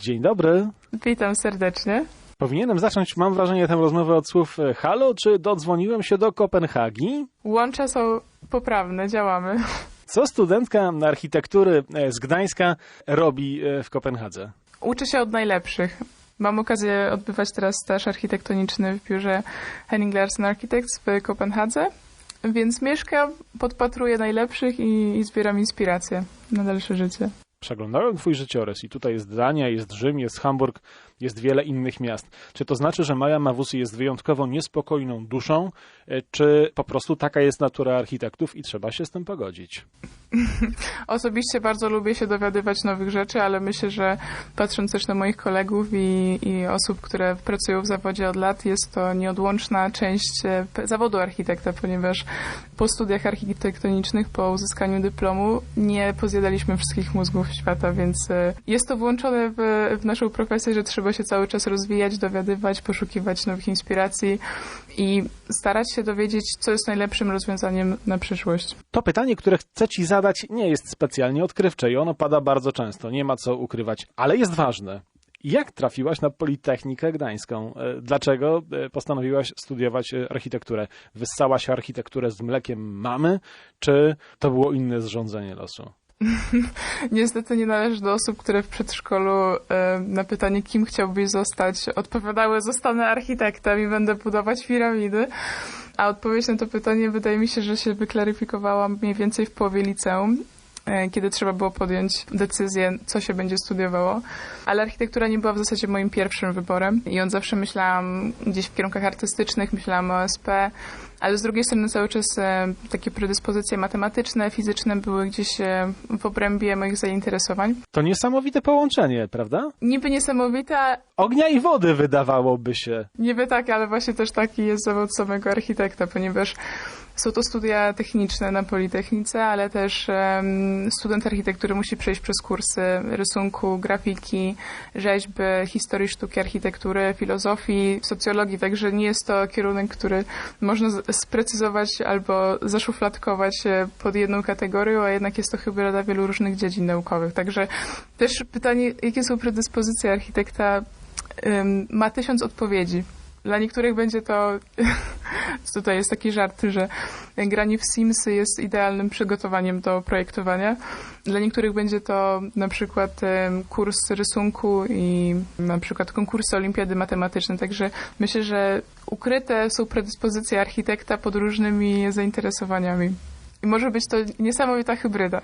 Dzień dobry. Witam serdecznie. Powinienem zacząć, mam wrażenie, tę rozmowę od słów e, halo, czy dodzwoniłem się do Kopenhagi? Łącza są poprawne, działamy. Co studentka architektury e, z Gdańska robi e, w Kopenhadze? Uczę się od najlepszych. Mam okazję odbywać teraz staż architektoniczny w biurze Henning Larsen Architects w Kopenhadze, więc mieszkam, podpatruję najlepszych i, i zbieram inspiracje na dalsze życie. Przeglądałem twój życiorys i tutaj jest Dania, jest Rzym, jest Hamburg, jest wiele innych miast. Czy to znaczy, że Maja Mawusy jest wyjątkowo niespokojną duszą, e, czy po prostu taka jest natura architektów i trzeba się z tym pogodzić? Osobiście bardzo lubię się dowiadywać nowych rzeczy, ale myślę, że patrząc też na moich kolegów i, i osób, które pracują w zawodzie od lat, jest to nieodłączna część e, zawodu architekta, ponieważ po studiach architektonicznych, po uzyskaniu dyplomu nie pozjadaliśmy wszystkich mózgów świata, więc e, jest to włączone w, w naszą profesję, że trzeba się cały czas rozwijać, dowiadywać, poszukiwać nowych inspiracji i starać się dowiedzieć, co jest najlepszym rozwiązaniem na przyszłość. To pytanie, które chcę ci zadać, nie jest specjalnie odkrywcze i ono pada bardzo często, nie ma co ukrywać, ale jest ważne. Jak trafiłaś na Politechnikę Gdańską? E, Dlaczego e, postanowiłaś studiować e, architekturę? Wyssałaś architekturę z mlekiem mamy, czy to było inne zrządzenie losu? Niestety nie należy do osób, które w przedszkolu na pytanie, kim chciałbyś zostać, odpowiadały, zostanę architektem i będę budować piramidy. A odpowiedź na to pytanie wydaje mi się, że się wyklaryfikowała mniej więcej w połowie liceum, kiedy trzeba było podjąć decyzję, co się będzie studiowało. Ale architektura nie była w zasadzie moim pierwszym wyborem i on zawsze myślałam gdzieś w kierunkach artystycznych, myślałam o SP, ale z drugiej strony cały czas e, takie predyspozycje matematyczne, fizyczne były gdzieś e, w obrębie moich zainteresowań. To niesamowite połączenie, prawda? Niby niesamowite, Ognia i wody wydawałoby się. niby tak, ale właśnie też taki jest zawód samego architekta, ponieważ są to studia techniczne na Politechnice, ale też student architektury musi przejść przez kursy rysunku, grafiki, rzeźby, historii sztuki, architektury, filozofii, socjologii, także nie jest to kierunek, który można sprecyzować albo zaszufladkować e, pod jedną kategorią, a jednak jest to hybryda wielu różnych dziedzin naukowych. Także też pytanie, jakie są predyspozycje architekta, ma tysiąc odpowiedzi. Dla niektórych będzie to, tutaj jest taki żart, że granie w Simsy jest idealnym przygotowaniem do projektowania. Dla niektórych będzie to na przykład kurs rysunku i na przykład konkursy olimpiady matematyczne. Także myślę, że ukryte są predyspozycje architekta pod różnymi zainteresowaniami. I może być to niesamowita hybryda.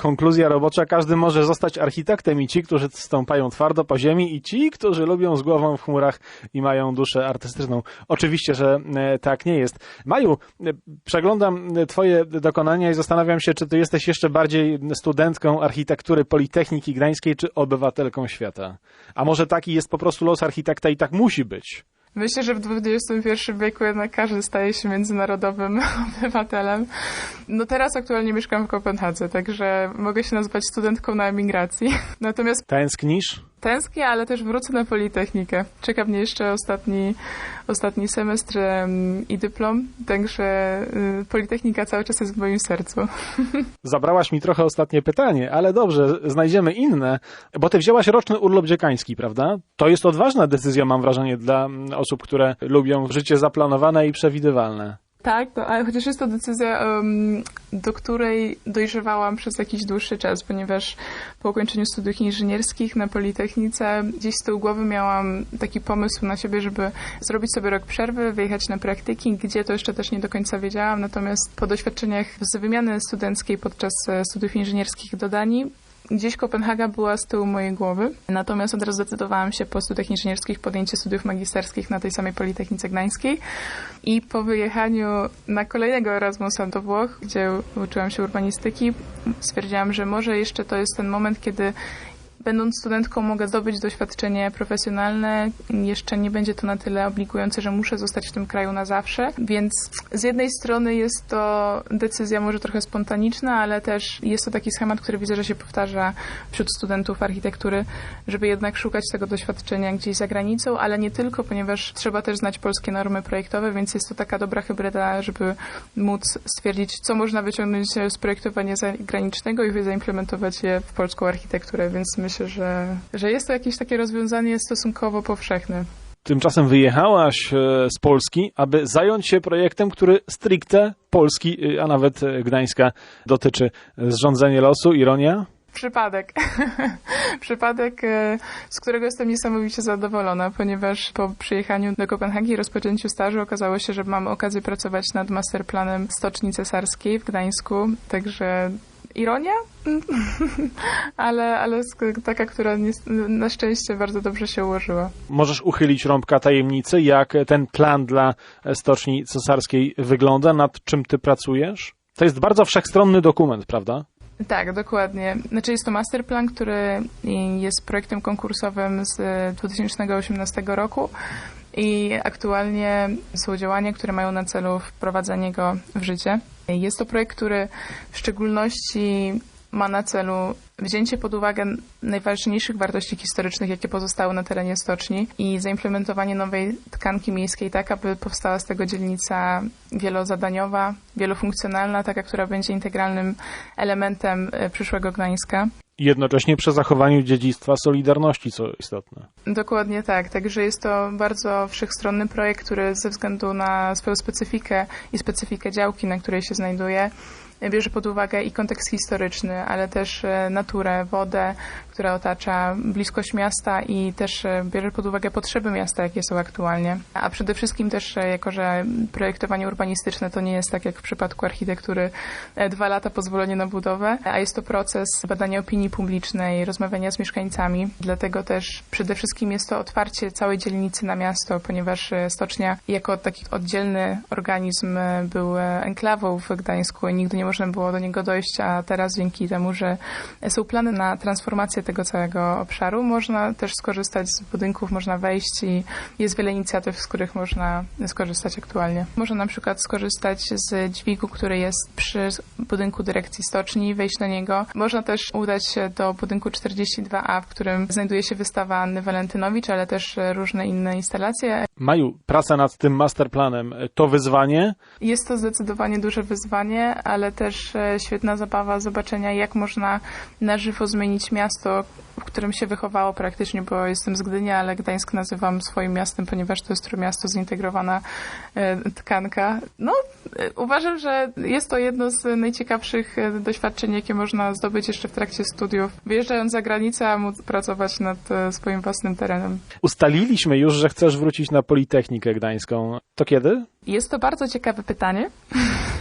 Konkluzja robocza, każdy może zostać architektem i ci, którzy stąpają twardo po ziemi i ci, którzy lubią z głową w chmurach i mają duszę artystyczną. Oczywiście, że e, tak nie jest. Maju, e, przeglądam e, twoje dokonania i zastanawiam się, czy ty jesteś jeszcze bardziej studentką architektury Politechniki Gdańskiej, czy obywatelką świata. A może taki jest po prostu los architekta i tak musi być? Myślę, że w XXI wieku jednak każdy staje się międzynarodowym obywatelem. No teraz aktualnie mieszkam w Kopenhadze, także mogę się nazwać studentką na emigracji. Natomiast Tęsknisz? Tęsknię, ale też wrócę na Politechnikę. Czeka mnie jeszcze ostatni, ostatni semestr em, i dyplom, także y, Politechnika cały czas jest w moim sercu. Zabrałaś mi trochę ostatnie pytanie, ale dobrze, znajdziemy inne, bo ty wzięłaś roczny urlop dziekański, prawda? To jest odważna decyzja, mam wrażenie, dla mm, osób, które lubią życie zaplanowane i przewidywalne. Tak, no, ale chociaż jest to decyzja, em, do której dojrzewałam przez jakiś dłuższy czas, ponieważ po ukończeniu studiów inżynierskich na Politechnice gdzieś z tyłu głowy miałam taki pomysł na siebie, żeby zrobić sobie rok przerwy, wyjechać na praktyki, gdzie to jeszcze też nie do końca wiedziałam, natomiast po doświadczeniach z wymiany studenckiej podczas e, studiów inżynierskich do Danii Gdzieś Kopenhaga była z tyłu mojej głowy, natomiast od razu zdecydowałam się po studiach inżynierskich podjęcie studiów magisterskich na tej samej Politechnice Gdańskiej. I po wyjechaniu na kolejnego Erasmusa do Włoch, gdzie uczyłam się urbanistyki, stwierdziłam, że może jeszcze to jest ten moment, kiedy będąc studentką mogę zdobyć doświadczenie profesjonalne. Jeszcze nie będzie to na tyle obligujące, że muszę zostać w tym kraju na zawsze. Więc z jednej strony jest to decyzja może trochę spontaniczna, ale też jest to taki schemat, który widzę, że się powtarza wśród studentów architektury, żeby jednak szukać tego doświadczenia gdzieś za granicą, ale nie tylko, ponieważ trzeba też znać polskie normy projektowe, więc jest to taka dobra hybryda, żeby móc stwierdzić, co można wyciągnąć z projektowania zagranicznego i zaimplementować je w polską architekturę, więc myślę, myślę, że, że jest to jakieś takie rozwiązanie stosunkowo powszechne. Tymczasem wyjechałaś e, z Polski, aby zająć się projektem, który stricte Polski, e, a nawet e, Gdańska dotyczy. Zrządzenie losu, ironia? Przypadek. Przypadek, z którego jestem niesamowicie zadowolona, ponieważ po przyjechaniu do Kopenhagi i rozpoczęciu stażu okazało się, że mam okazję pracować nad masterplanem Stoczni Cesarskiej w Gdańsku. Także ironia, ale, ale taka, która nie- na szczęście bardzo dobrze się ułożyła. Możesz uchylić rąbka tajemnicy, jak ten plan dla e, Stoczni Cesarskiej wygląda, nad czym ty pracujesz? To jest bardzo wszechstronny dokument, prawda? Tak, dokładnie. Znaczy jest to masterplan, który jest projektem konkursowym z 2018 roku i aktualnie są działania, które mają na celu wprowadzenie go w życie. Jest to projekt, który w szczególności ma na celu wzięcie pod uwagę najważniejszych wartości historycznych, jakie pozostały na terenie stoczni i zaimplementowanie nowej tkanki miejskiej tak, aby powstała z tego dzielnica wielozadaniowa, wielofunkcjonalna, taka, która będzie integralnym elementem e, przyszłego Gdańska. Jednocześnie przy zachowaniu dziedzictwa Solidarności, co istotne. Dokładnie tak. Także jest to bardzo wszechstronny projekt, który ze względu na swoją specyfikę i specyfikę działki, na której się znajduje, bierze pod uwagę i kontekst historyczny, ale też e, naturę, wodę, która otacza bliskość miasta i też e, bierze pod uwagę potrzeby miasta, jakie są aktualnie. A przede wszystkim też, e, jako że projektowanie urbanistyczne to nie jest tak jak w przypadku architektury e, dwa lata pozwolenie na budowę, a jest to proces badania opinii publicznej, rozmawiania z mieszkańcami. Dlatego też przede wszystkim jest to otwarcie całej dzielnicy na miasto, ponieważ stocznia jako taki oddzielny organizm był enklawą w Gdańsku i nigdy nie można było do niego dojść, a teraz dzięki temu, że są plany na transformację tego całego obszaru, można też skorzystać z budynków, można wejść i jest wiele inicjatyw, z których można skorzystać aktualnie. Można na przykład skorzystać z dźwigu, który jest przy budynku dyrekcji stoczni, wejść do niego. Można też udać się do budynku 42A, w którym znajduje się wystawa Anny Walentynowicz, ale też różne inne instalacje. Maju, praca nad tym masterplanem to wyzwanie. Jest to zdecydowanie duże wyzwanie, ale też e, świetna zabawa zobaczenia, jak można na żywo zmienić miasto, w którym się wychowało praktycznie, bo jestem z Gdyni, ale Gdańsk nazywam swoim miastem, ponieważ to jest miasto zintegrowana e, tkanka. No, e, uważam, że jest to jedno z najciekawszych e, doświadczeń, jakie można zdobyć jeszcze w trakcie studiów. Wyjeżdżając za granicę, a móc pracować nad swoim własnym terenem. Ustaliliśmy już, że chcesz wrócić na Politechnikę Gdańską. To kiedy? Jest to bardzo ciekawe pytanie.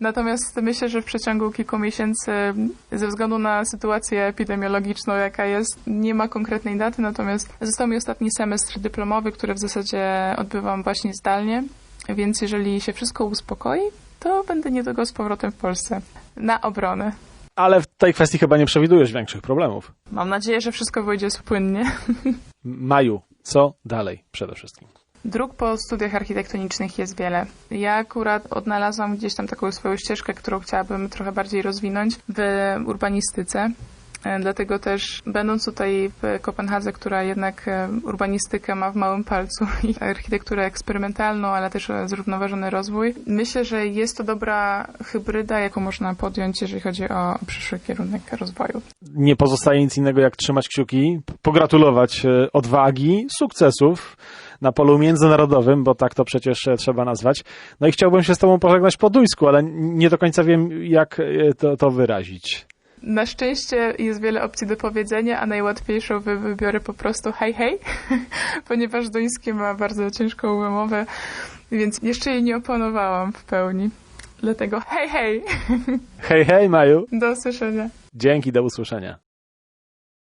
Natomiast myślę, że w przeciągu kilku miesięcy, ze względu na sytuację epidemiologiczną, jaka jest, nie ma konkretnej daty. Natomiast został mi ostatni semestr dyplomowy, który w zasadzie odbywam właśnie zdalnie. Więc jeżeli się wszystko uspokoi, to będę niedługo z powrotem w Polsce na obronę. Ale w tej kwestii chyba nie przewidujesz większych problemów. Mam nadzieję, że wszystko wyjdzie spłynnie. Maju, co dalej przede wszystkim? Dróg po studiach architektonicznych jest wiele. Ja akurat odnalazłam gdzieś tam taką swoją ścieżkę, którą chciałabym trochę bardziej rozwinąć w urbanistyce. E, Dlatego też, będąc tutaj w Kopenhadze, która jednak e, urbanistykę ma w małym palcu i architekturę eksperymentalną, ale też e, zrównoważony rozwój, myślę, że jest to dobra hybryda, jaką można podjąć, jeżeli chodzi o przyszły kierunek rozwoju. Nie pozostaje nic innego jak trzymać kciuki, pogratulować odwagi, sukcesów na polu międzynarodowym, bo tak to przecież e, trzeba nazwać. No i chciałbym się z Tobą pożegnać po duńsku, ale nie do końca wiem, jak e, to, to wyrazić. Na szczęście jest wiele opcji do powiedzenia, a najłatwiejszą wy- wybiorę po prostu hej hej, ponieważ duńskie ma bardzo ciężką wymowę, więc jeszcze jej nie opanowałam w pełni. Dlatego hej hej, Hej, hej, Maju. do usłyszenia. Dzięki, do usłyszenia.